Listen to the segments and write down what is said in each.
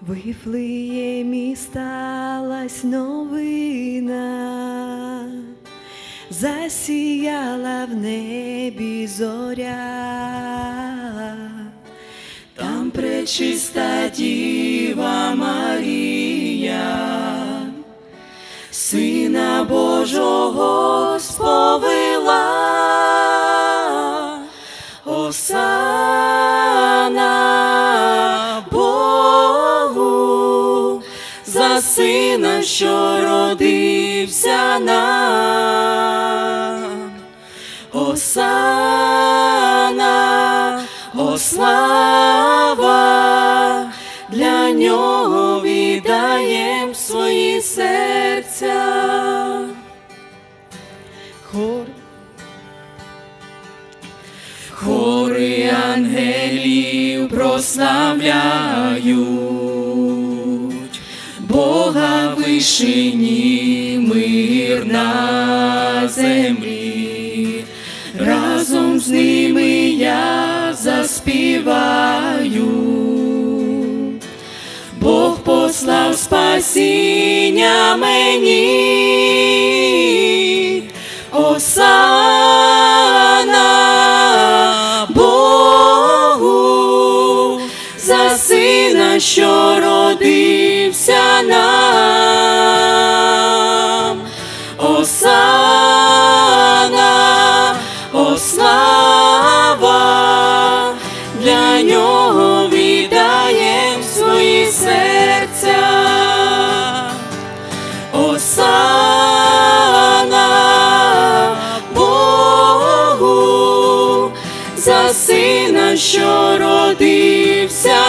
Вифлеємі сталась новина, засіяла в небі зоря, там пречиста Діва Марія, Сина Божого сповила, сина, що родився нам. Осана, ослава, для нього віддаєм свої серця. Хор. Хори ангелів прославляють В мир на землі, разом з ними я заспіваю. Бог послав спасіння мені, осана Богу, за сина, що родився нам, осана, ослава, для нього віддаєм свої серця. Осана Богу, за сина, що родився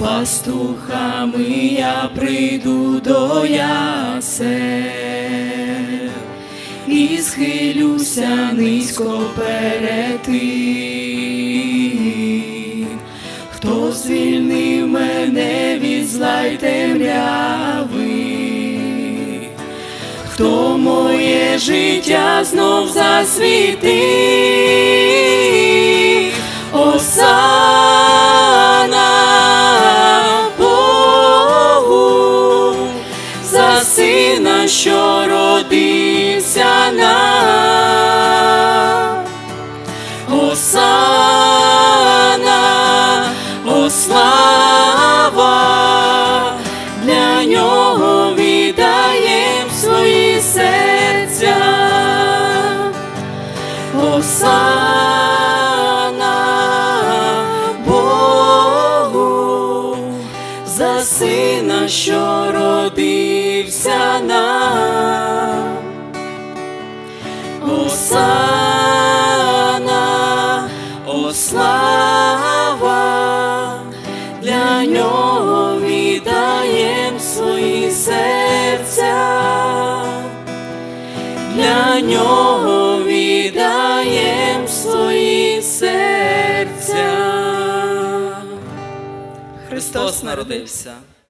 пастухами я прийду до ясел і схилюся низько перед тим, хто звільнив мене від зла й темряви, хто моє життя знов засвітив. Що родився нам. Осана, ослава, для нього віддаєм свої серця. Осана Богу, за сина, що родився нам. Осана, ослава, для нього віддаєм свої серця для нього віддаєм свої серця. Христос народився.